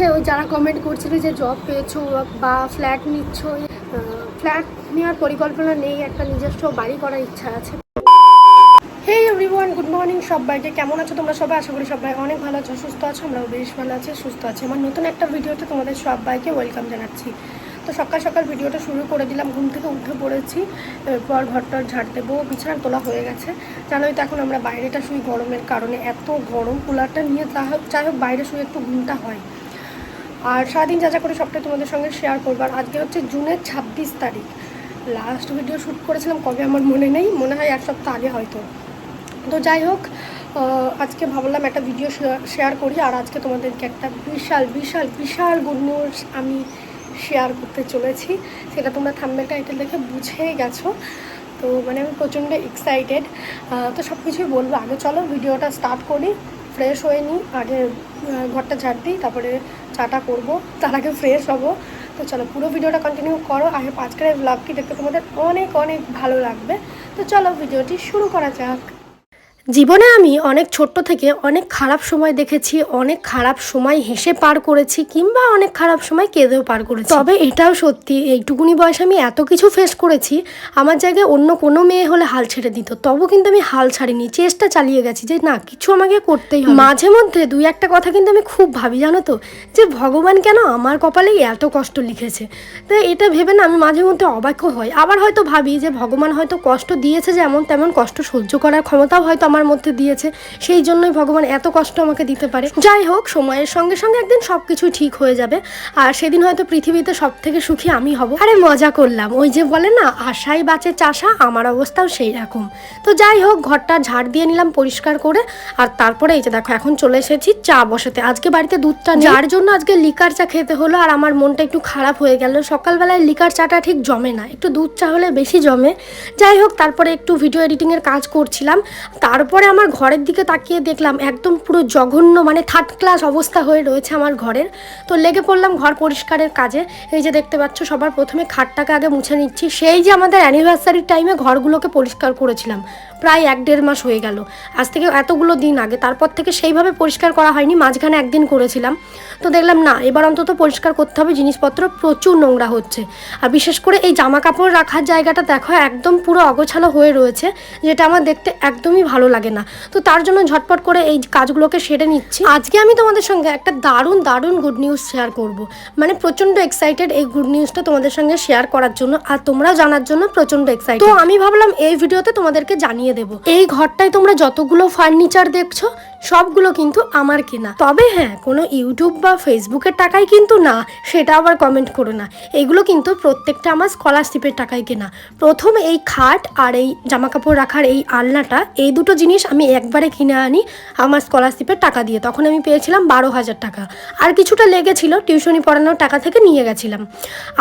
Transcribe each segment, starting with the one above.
হচ্ছে ওই যারা কমেন্ট করছিল যে জব পেয়েছ বা ফ্ল্যাট নিচ্ছ ফ্ল্যাট নেওয়ার পরিকল্পনা নেই, একটা নিজস্ব বাড়ি করার ইচ্ছা আছে। হে এভরিওয়ান গুড মর্নিং সবাইকে। কেমন আছো তোমরা সবাই? আশা করি সবাই অনেক ভালো আছো, সুস্থ আছো, আমরাও বেশ ভালো আছি, সুস্থ আছি। আমার নতুন একটা ভিডিওতে তোমাদের সবাইকে ওয়েলকাম জানাচ্ছি। তো সকাল সকাল ভিডিওটা শুরু করে দিলাম, ঘুম থেকে উঠে পড়েছি। এরপর ঘরটার ঝাড় দেবো, বিছানা তোলা হয়ে গেছে। জানোই তো এখন আমরা বাইরেটা শুই গরমের কারণে, এত গরম, কুলারটা নিয়ে যাই হোক, বাইরে শুয়ে একটু ঘুমটা হয়। আর সারাদিন যা যা করে সবটাই তোমাদের সঙ্গে শেয়ার করব। আর আজকে হচ্ছে জুনের ছাব্বিশ তারিখ। লাস্ট ভিডিও শ্যুট করেছিলাম, কবে আমার মনে নেই, মনে হয় এক সপ্তাহ আগে হয়তো। তো যাই হোক আজকে ভাবলাম একটা ভিডিও শেয়ার করি, আর আজকে তোমাদেরকে একটা বিশাল বিশাল বিশাল গুড নিউজ আমি শেয়ার করতে চলেছি। সেটা তোমরা থাম্বেল টাইটেল দেখে বুঝেই গেছো। তো মানে আমি প্রচণ্ড এক্সাইটেড তো সব কিছুই বলব। আগে চলো ভিডিওটা স্টার্ট করি ফ্রেশ হয়ে নিই, আগে ঘরটা ঝাড় দিই, তারপরে চাটা করব, তার আগে ফ্রেশ হব। তো চলো, পুরো ভিডিওটা কন্টিনিউ করো, আর আজকের এই ব্লগটি দেখতে তোমাদের অনেক অনেক ভালো লাগবে। তো চলো ভিডিওটি শুরু করা যাক। জীবনে আমি অনেক ছোট্ট থেকে অনেক খারাপ সময় দেখেছি, অনেক খারাপ সময় হেসে পার করেছি কিংবা অনেক খারাপ সময় কেঁদেও পার করেছি। তবে এটাও সত্যি, এইটুকুনি বয়সে আমি এত কিছু ফেস করেছি, আমার জায়গায় অন্য কোনো মেয়ে হলে হাল ছেড়ে দিত। তবু কিন্তু আমি হাল ছাড়িনি, চেষ্টা চালিয়ে গেছি যে না, কিছু আমাকে করতেই হবে। মাঝে মধ্যে দুই একটা কথা কিন্তু আমি খুব ভাবি, জানো তো? যে ভগবান কেন আমার কপালেই এত কষ্ট লিখেছে? তো এটা ভেবে না আমি মাঝে মধ্যে অবাক্য হই। আবার হয়তো ভাবি যে ভগবান হয়তো কষ্ট দিয়েছে যেমন, তেমন কষ্ট সহ্য করার ক্ষমতাও হয়তো আমার মধ্যে দিয়েছে, সেই জন্যই ভগবান এত কষ্ট আমাকে দিতে পারে। যাই হোক, সময়ের সঙ্গে সঙ্গে একদিন সব কিছু ঠিক হয়ে যাবে, আর সেদিন হয়তো পৃথিবীতে সব থেকে সুখী আমি হব। আরে মজা করলাম, ওই যে বলে না, আশাই বাঁচে চাষা, আমার অবস্থাও সেই রকম। তো যাই হোক, ঘরটা ঝাড় দিয়ে নিলাম পরিষ্কার করে, আর তারপরে এই যে দেখো, এখন চলে এসেছি চা বসাতে। আজকে বাড়িতে দুধটা যার জন্য আজকে লিকার চা খেতে হলো, আর আমার মনটা একটু খারাপ হয়ে গেল। সকালবেলায় লিকার চাটা ঠিক জমে না, একটু দুধ চা হলে বেশি জমে। যাই হোক, তারপরে একটু ভিডিও এডিটিংয়ের কাজ করছিলাম তারপরে আমার ঘরের দিকে তাকিয়ে দেখলাম একদম পুরো জঘন্য মানে থার্ড ক্লাস অবস্থা হয়ে রয়েছে আমার ঘরের। তো লেগে পড়লাম ঘর পরিষ্কারের কাজে। এই যে দেখতে পাচ্ছ, সবার প্রথমে খাটটাকে আগে মুছে নিচ্ছি। সেই যে আমাদের অ্যানিভার্সারির টাইমে ঘরগুলোকে পরিষ্কার করেছিলাম। প্রায় এক দেড় মাস হয়ে গেল। আজ থেকে এতগুলো দিন আগে, তারপর থেকে সেইভাবে পরিষ্কার করা হয়নি, মাঝখানে একদিন করেছিলাম। তো দেখলাম, না, এবার অন্তত পরিষ্কার করতে হবে, জিনিসপত্র প্রচুর নোংরা হচ্ছে। আর বিশেষ করে এই জামা কাপড় রাখার জায়গাটা দেখো, একদম পুরো অগোছালো হয়ে রয়েছে, যেটা আমার দেখতে একদমই ভালো লাগে না। তো তার জন্য ঝটপট করে এই কাজগুলোকে সেরে নিচ্ছি। আজকে আমি তোমাদের সঙ্গে একটা দারুণ দারুণ গুড নিউজ শেয়ার করব। মানে প্রচণ্ড এক্সাইটেড এই গুড নিউজটা তোমাদের সঙ্গে শেয়ার করার জন্য, আর তোমরা জানার জন্য প্রচণ্ড এক্সাইটেড তো আমি ভাবলাম এই ভিডিওতে তোমাদেরকে জানিয়ে দেব। এই ঘরটায় তোমরা যতগুলো ফার্নিচার দেখছ সবগুলো কিন্তু আমার কেনা। তবে হ্যাঁ কোনো ইউটিউব বা ফেসবুকের টাকায় কিন্তু না, সেটা আবার কমেন্ট করো না। এগুলো কিন্তু প্রত্যেকটা আমার স্কলারশিপের টাকায় কেনা। প্রথম এই খাট আর এই জামা কাপড় রাখার এই আলনাটা, এই দুটো জিনিস আমি একবারে কিনে আনি আমার স্কলারশিপের টাকা দিয়ে। তখন আমি পেয়েছিলাম বারো হাজার টাকা। আর কিছুটা লেগেছিল টিউশনি পড়ানোর টাকা থেকে নিয়ে গেছিলাম।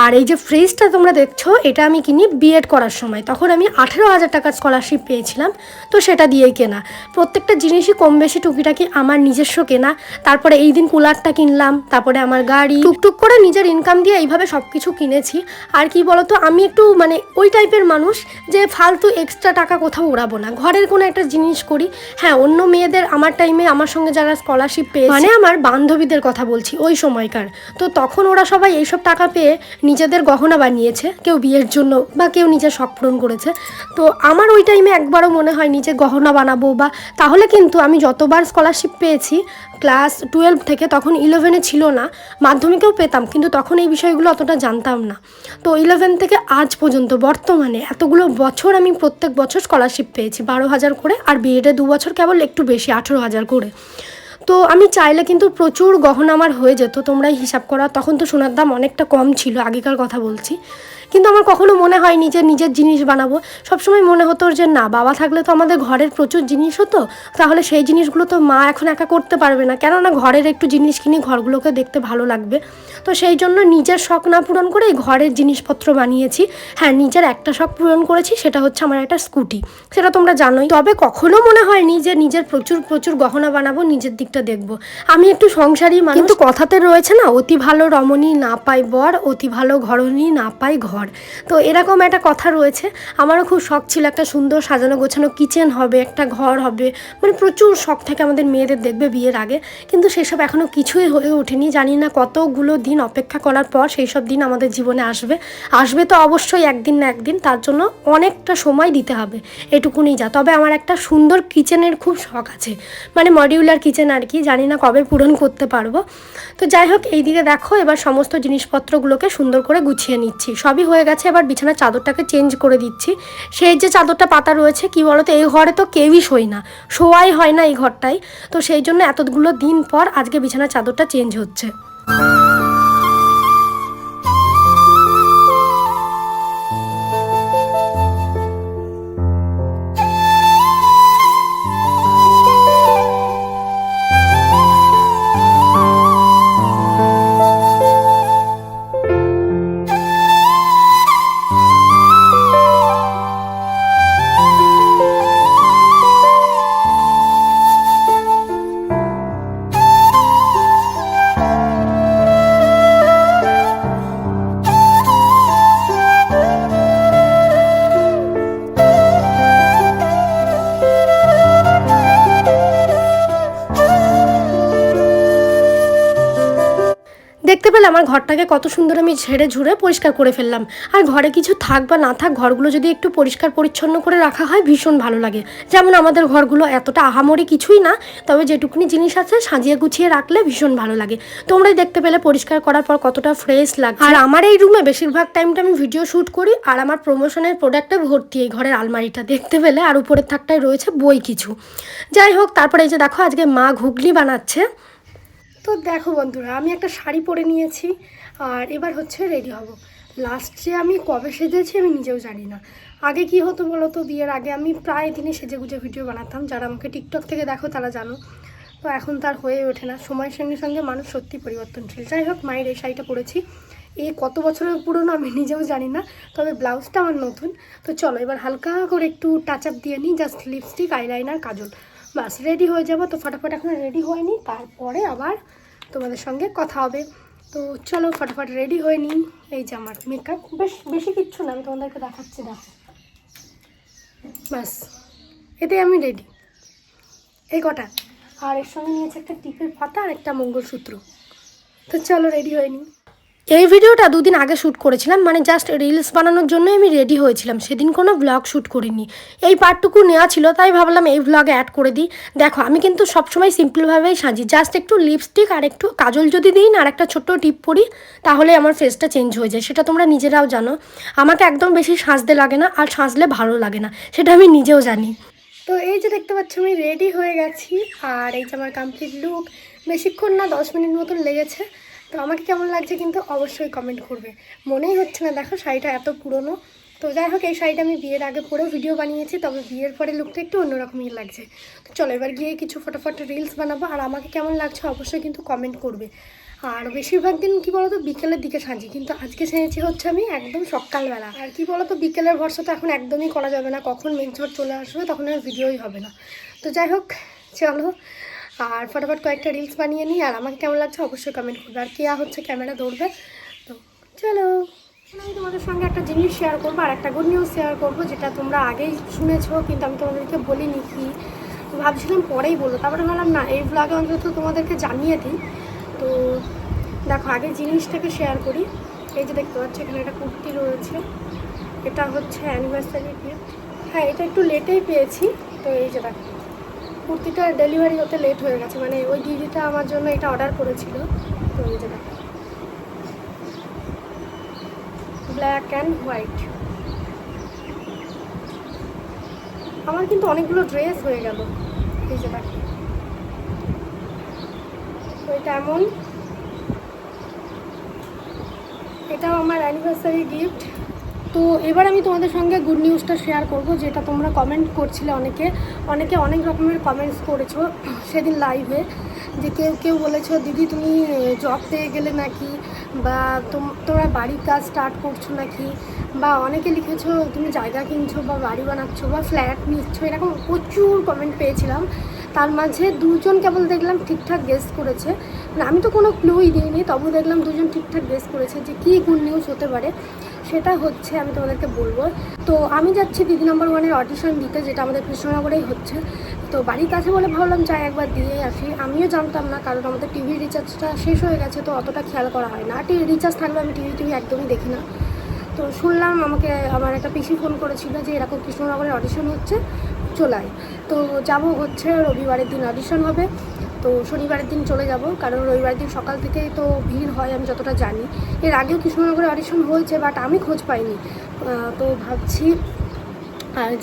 আর এই যে ফ্রিজটা তোমরা দেখছ, এটা আমি কিনি বিএড করার সময়। তখন আমি আঠেরো হাজার টাকার স্কলারশিপ পেয়েছিলাম, তো সেটা দিয়েই কেনা। প্রত্যেকটা জিনিসই কম বেশি টুকিটাকি আমার নিজস্ব কেনা, তারপরে এই দিন কুলারটা কিনলাম, তারপরে আমার গাড়ি, টুকটুক করে নিজের ইনকাম দিয়ে এইভাবে সব কিছু কিনেছি। আর কি বলতো, আমি একটু মানে ওই টাইপের মানুষ যে ফালতু এক্সট্রা টাকা কোথাও উড়াবো না। ঘরের কোনো একটা জিনিস করি হ্যাঁ অন্য মেয়েদের আমার টাইমে আমার সঙ্গে যারা স্কলারশিপ পেয়ে মানে আমার বান্ধবীদের কথা বলছি ওই সময়কার। তো তখন ওরা সবাই এইসব টাকা পেয়ে নিজেদের গহনা বানিয়েছে, কেউ বিয়ের জন্য বা কেউ নিজের শখ পূরণ করেছে। তো আমার ওই টাইমে একবারও মনে হয় নিজে গহনা বানাবো বা, তাহলে কিন্তু আমি যতবার স্কলারশিপ পেয়েছি। ক্লাস টুয়েলভ থেকে তখন ইলেভেনে ছিল না। মাধ্যমিকেও পেতাম, কিন্তু তখন এই বিষয়গুলো অতটা জানতাম না। তো ইলেভেন থেকে আজ পর্যন্ত বর্তমানে এতগুলো বছর আমি প্রত্যেক বছর স্কলারশিপ পেয়েছি, বারো হাজার করে, আর বিএডে দু বছর কেবল একটু বেশি, আঠেরো হাজার করে। তো আমি চাইলে কিন্তু প্রচুর গহনা আমার হয়ে যেত, তোমরাই হিসাব করা তখন তো সোনার দাম অনেকটা কম ছিল, আগেকার কথা বলছি। কিন্তু আমার কখনো মনে হয় নিজের নিজের জিনিস বানাবো। সবসময় মনে হতো যে না, বাবা থাকলে তো আমাদের ঘরের প্রচুর জিনিস হতো, তাহলে সেই জিনিসগুলো তো মা এখন একা করতে পারবে না। কেননা ঘরের একটু জিনিস কিনে ঘরগুলোকে দেখতে ভালো লাগবে। তো সেই জন্য নিজের শখ না পূরণ করে ঘরের জিনিসপত্র বানিয়েছি। হ্যাঁ নিজের একটা শখ পূরণ করেছি, সেটা হচ্ছে আমার একটা স্কুটি। সেটা তোমরা জানোই। তবে কখনো মনে হয়নি যে নিজের প্রচুর প্রচুর গহনা বানাবো, নিজের দিকটা দেখব। আমি একটু সংসারী কিন্তু কথাতে রয়েছে না, অতি ভালো রমণী না পাই বর, অতি ভালো ঘরণী না পাই ঘর। ঘর। তো এরকম একটা কথা রয়েছে। আমারও খুব শখ ছিল একটা সুন্দর সাজানো গোছানো কিচেন হবে, একটা ঘর হবে। মানে প্রচুর শখ থাকে আমাদের মেয়েদের দেখবে বিয়ের আগে। কিন্তু সেসব এখনও কিছুই হয়ে ওঠেনি। জানি না কতগুলো দিন অপেক্ষা করার পর সেই সব দিন আমাদের জীবনে আসবে। আসবে তো অবশ্যই একদিন না একদিন, তার জন্য অনেকটা সময় দিতে হবে। এটুকুনি যা। তবে আমার একটা সুন্দর কিচেনের খুব শখ আছে। মানে মডিউলার কিচেন আর কি, জানি না কবে পূরণ করতে পারব। তো যাই হোক, এইদিকে দেখো, এবার সমস্ত জিনিসপত্রগুলোকে সুন্দর করে গুছিয়ে নিচ্ছি। সবই হয়ে গেছে, এবার বিছানার চাদরটাকে চেঞ্জ করে দিচ্ছি। সেই যে চাদরটা পাতা রয়েছে, কি বলতো, এই ঘরে তো কেউই শোয় না, শোয়াই হয় না এই ঘরটায়। তো সেই জন্য এতগুলো দিন পর আজকে বিছানার চাদরটা চেঞ্জ হচ্ছে। আমার ঘরটাকে কত সুন্দর আমি ঝেড়ে ঝুড়ে পরিষ্কার করে ফেললাম। আর ঘরে কিছু থাক বা না থাক, ঘরগুলো যদি একটু পরিষ্কার পরিচ্ছন্ন করে রাখা হয়, ভীষণ ভালো লাগে। যেমন আমাদের ঘরগুলো এতটা আহামরি কিছুই না, তবে যেটুকুনি জিনিস আছে সাজিয়ে গুছিয়ে রাখলে ভীষণ ভালো লাগে। তোমরাই দেখতে পেলে পরিষ্কার করার পর কতটা ফ্রেশ লাগে আর আমার এই রুমে বেশিরভাগ টাইমটা আমি ভিডিও শ্যুট করি, আর আমার প্রমোশনের প্রোডাক্টে ভর্তি এই ঘরের আলমারিটা। দেখতে পেলে আর উপরের থাকটায় রয়েছে বই কিছু। যাই হোক, তারপরে এই যে দেখো, আজকে মা ঘুগনি বানাচ্ছে। তো দেখো বন্ধুরা, আমি একটা শাড়ি পরে নিয়েছি আর এবার হচ্ছে রেডি হব। লাস্ট আমি কবে সেজেছি আমি নিজেও জানি না। আগে কি হতো বলো তো, বিয়ের আগে আমি প্রায় দিনে সেজে গুজে ভিডিও বানাতাম। যারা আমাকে টিকটক থেকে দেখো তারা জানো। তো এখন তার হয়ে ওঠে না। সময়ের সঙ্গে সঙ্গে মানুষ সত্যি পরিবর্তনশীল। যাই হোক, মায়ের এই শাড়িটা পরেছি। এ কত বছরের পুরনো আমি নিজেও জানি না, তবে ব্লাউজটা আমার নতুন। তো চলো, এবার হালকা করে একটু টাচ আপ দিয়ে নিই। Just lipstick eyeliner kajal. বাস রেডি হয়ে যাব। তো ফটাফট এখন রেডি হয়নি তারপরে আবার তোমাদের সঙ্গে কথা হবে। তো চলো ফটাফট রেডি হয়ে নিই। এই যে আমার মেকআপ বেশ, বেশি কিচ্ছু না, আমি তোমাদেরকে দেখাচ্ছি, দেখো। ব্যাস, এতে আমি রেডি এই কটা। আর এর সঙ্গে নিয়েছে একটা টিপের পাতা আর একটা মঙ্গলসূত্র। তো চলো রেডি হয়ে নিই। এই ভিডিওটা দুদিন আগে শ্যুট করেছিলাম মানে জাস্ট রিলস বানানোর জন্যই আমি রেডি হয়েছিলাম। সেদিন কোনো ব্লগ শ্যুট করিনি। এই পার্টটুকু নেওয়া ছিল, তাই ভাবলাম এই ব্লগে অ্যাড করে দিই। দেখো, আমি কিন্তু সবসময় সিম্পলভাবেই সাজি জাস্ট একটু লিপস্টিক আর একটু কাজল যদি দিই না আর একটা ছোট্ট টিপ পরি, তাহলে আমার ফেসটা চেঞ্জ হয়ে যায়। সেটা তোমরা নিজেরাও জানো। আমাকে একদম বেশি সাজতে লাগে না আর সাজলে ভালো লাগে না, সেটা আমি নিজেও জানি। তো এই যে দেখতে পাচ্ছ, আমি রেডি হয়ে গেছি। আর এই যে আমার কমপ্লিট লুক বেশিক্ষণ না, দশ মিনিট মতন লেগেছে। তো আমাকে কেমন লাগছে কিন্তু অবশ্যই কমেন্ট করবে। মনেই হচ্ছে না, দেখো শাড়িটা এত পুরনো। তো যাই হোক, এই শাড়িটা আমি বিয়ের আগে পরেও ভিডিও বানিয়েছি, তবে বিয়ের পরে লুকটা একটু অন্যরকমই লাগছে। তো চলো, এবার গিয়ে কিছু ফটোফট রিলস বানাবো, আর আমাকে কেমন লাগছে অবশ্যই কিন্তু কমেন্ট করবে। আর বেশিরভাগ দিন কি বলতো, বিকেলের দিকে সাজি, কিন্তু আজকে সেজেছি হচ্ছে আমি একদম সকালবেলা। আর কি বলতো, বিকেলের ভরসা তো এখন একদমই করা যাবে না, কখন মেঘঝড় চলে আসবে তখন আর ভিডিওই হবে না। তো যাই হোক, চলো আর ফটাফট কয়েকটা রিলস বানিয়ে নিই, আর আমাকে কেমন লাগছে অবশ্যই কমেন্ট করবে। আর কেয়া হচ্ছে ক্যামেরা ধরবে, তো চলো। আমি তোমাদের সঙ্গে একটা জিনিস শেয়ার করব, আর একটা গুড নিউজ শেয়ার করব, যেটা তোমরা আগেই শুনেছো, কিন্তু আমি তোমাদেরকে বলিনি কি। ভাবছিলাম পরেই বলব, তারপরে ভাবলাম না, এই ব্লগে অন্তত তোমাদেরকে জানিয়ে দিই। তো দেখো আগে জিনিসটাকে শেয়ার করি। এই যে দেখতে পাচ্ছ, এখানে একটা কুর্তি রয়েছে। এটা হচ্ছে অ্যানিভার্সারি গিফট হ্যাঁ এটা একটু লেটেই পেয়েছি। তো এই যে দেখো কুর্তিটা ডেলিভারি হতে লেট হয়ে গেছে। মানে ওই দিদিটা আমার জন্য এটা অর্ডার করেছিল। তো ব্ল্যাক অ্যান্ড হোয়াইট আমার কিন্তু অনেকগুলো ড্রেস হয়ে গেল। এটা এমন। এটাও আমার অ্যানিভার্সারি গিফট তো এবার আমি তোমাদের সঙ্গে গুড নিউজটা শেয়ার করব, যেটা তোমরা কমেন্ট করছিলে অনেকে। অনেকে অনেক রকমের কমেন্টস করেছ সেদিন লাইভে যে কেউ কেউ বলেছ, দিদি, তুমি জব পেয়ে গেলে নাকি? বা তোম- তোমরা বাড়ির কাজ স্টার্ট করছ নাকি? বা অনেকে লিখেছো, তুমি জায়গা কিনছো বা বাড়ি বানাচ্ছো বা ফ্ল্যাট নিচ্ছ। এরকম প্রচুর কমেন্ট পেয়েছিলাম। তার মাঝে দুজন কেবল দেখলাম ঠিকঠাক গেস করেছে। মানে আমি তো কোনো ক্লুই দিইনি। তবু দেখলাম দুজন ঠিকঠাক গেস করেছে যে কী গুড নিউজ হতে পারে। সেটা হচ্ছে আমি তোমাদেরকে বলব। তো আমি যাচ্ছি দিদি নম্বর ওয়ানের অডিশন দিতে, যেটা আমাদের কৃষ্ণনগরেই হচ্ছে। তো বাড়ির কাছে বলে ভাবলাম, যাই একবার দিয়ে আসি। আমিও জানতাম না, কারণ আমাদের টিভি রিচার্জটা শেষ হয়ে গেছে, তো অতটা খেয়াল করা হয় না। টিভি রিচার্জ থাকলে আমি টিভি টিভি একদমই দেখি না। তো শুনলাম আমাকে, আমার একটা পিসি ফোন করেছিল যে এরকম কৃষ্ণনগরের অডিশন হচ্ছে চলাই তো যাব হচ্ছে রবিবারের দিন অডিশন হবে। তো শনিবারের দিন চলে যাব, কারণ রবিবার দিন সকাল থেকেই তো ভিড় হয়, আমি যতটা জানি। এর আগেও কৃষ্ণনগরে অডিশন হয়েছে, বাট আমি খোঁজ পাইনি। তো ভাবছি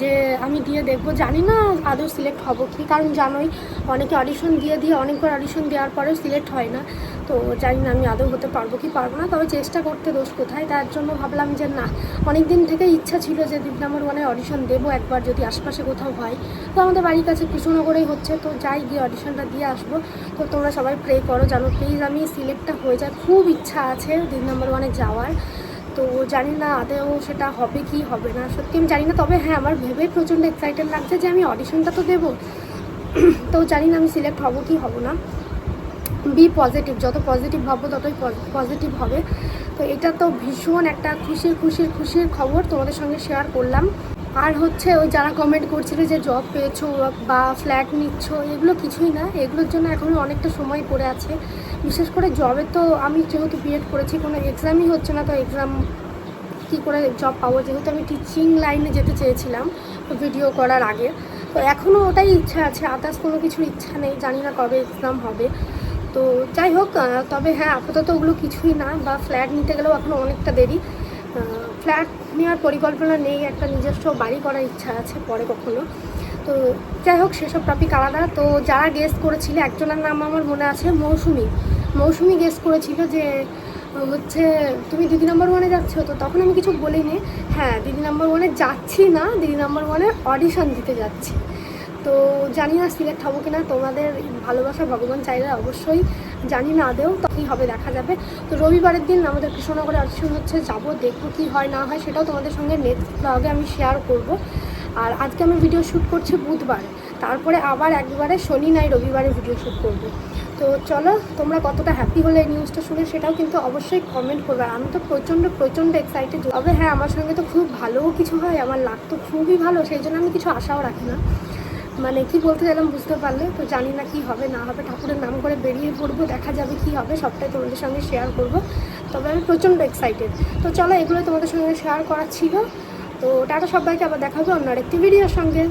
যে আমি গিয়ে দেখব। জানি না আদৌ সিলেক্ট হব কি, কারণ জানোই অনেকে অডিশন দিয়ে দিয়ে, অনেকবার অডিশন দেওয়ার পরেও সিলেক্ট হয় না। তো জানি না আমি আদৌ হতে পারব কি পারব না, তবে চেষ্টা করতে দোষ কোথায়? তার জন্য ভাবলাম যে না অনেক দিন থেকে ইচ্ছা ছিল যে দিদি নম্বর ওয়ানে অডিশন দেবো একবার যদি আশপাশে কোথাও হয়। তো আমাদের বাড়ির কাছে কৃষ্ণনগরেই হচ্ছে, তো যাই গিয়ে অডিশনটা দিয়ে আসব। তো তোমরা সবাই প্রে করো জানো প্লিজ আমি সিলেক্টটা হয়ে যায়। খুব ইচ্ছা আছে দিদি নম্বর ওয়ানে যাওয়ার। তো জানি না আদেও সেটা হবে কি হবে না, সত্যি আমি জানি না। তবে হ্যাঁ আমার ভেবে প্রচণ্ড এক্সাইটেড লাগছে যে আমি অডিশনটা তো দেবো। তো জানি না আমি সিলেক্ট হব কি হব না। বি পজিটিভ যত পজিটিভ ভাববো ততই পজিটিভ হবে। তো এটা তো ভীষণ একটা খুশির খুশির খুশির খবর তোমাদের সঙ্গে শেয়ার করলাম। আর হচ্ছে ওই যারা কমেন্ট করছিল যে জব পেয়েছ বা ফ্ল্যাট নিচ্ছ, এগুলো কিছুই না। এগুলোর জন্য এখনও অনেকটা সময় পড়ে আছে। বিশেষ করে জবে তো আমি যেহেতু বিএড করেছি, কোনো এক্সামই হচ্ছে না। তো এক্সাম কী করে জব পাবো? যেহেতু আমি টিচিং লাইনে যেতে চেয়েছিলাম ভিডিও করার আগে। তো এখনও ওটাই ইচ্ছা আছে আদার্স কোনো কিছুর ইচ্ছা নেই, জানি না কবে এক্সাম হবে। তো যাই হোক তবে হ্যাঁ আপাতত ওগুলো কিছুই না, বা ফ্ল্যাট নিতে গেলেও এখনও অনেকটা দেরি। ফ্ল্যাট নেওয়ার পরিকল্পনা নেই, একটা নিজস্ব বাড়ি করার ইচ্ছা আছে পরে কখনো। তো যাই হোক, সেসব টপিক আলাদা। তো যারা গেস্ট করেছিল, একজনের নাম আমার মনে আছে মৌসুমি। মৌসুমি গেস্ট করেছিল যে হচ্ছে তুমি দিদি নাম্বার ওয়ানে যাচ্ছ, তো তখন আমি কিছু বলিনি। হ্যাঁ দিদি নাম্বার ওয়ানে যাচ্ছি না, দিদি নাম্বার ওয়ানে অডিশন দিতে যাচ্ছি। তো জানি না সিলেক্ট হব কিনা, তোমাদের ভালোবাসা ভগবান চাইলে অবশ্যই জানি না আদেও তো কী হবে, দেখা যাবে। তো রবিবারের দিন আমাদের কৃষ্ণনগরে অডিশন হচ্ছে, যাব, দেখব কী হয়, না হয়, সেটাও তোমাদের সঙ্গে নেক্সট ব্লগে আমি শেয়ার করব। আর আজকে আমি ভিডিও শ্যুট করছি বুধবার, তারপরে আবার একবারে শনি নাই, রবিবারে ভিডিও শ্যুট করব। তো চলো, তোমরা কতটা হ্যাপি হলে এই নিউজটা শুনে সেটাও কিন্তু অবশ্যই কমেন্ট করবে। আমি তো প্রচণ্ড প্রচণ্ড এক্সাইটেড তবে হ্যাঁ আমার সঙ্গে তো খুব ভালোও কিছু হয়, আমার লাগ তো খুবই ভালো, সেই জন্য আমি কিছু আশাও রাখি না। মানে কি বলতে গেলাম বুঝতে পারলে, তো জানি না কি হবে, না হবে, ঠাকুরের নাম করে বেরিয়ে পড়ব, দেখা যাবে কি হবে, সবটাই তোমাদের সঙ্গে শেয়ার করব। তবে আমি প্রচণ্ড এক্সাইটেড তো চলো, এগুলো তোমাদের সঙ্গে শেয়ার করা ছিল। তো টাটা সবাইকে, আবার দেখা হবে অন্য আরেকটি ভিডিওর সঙ্গে।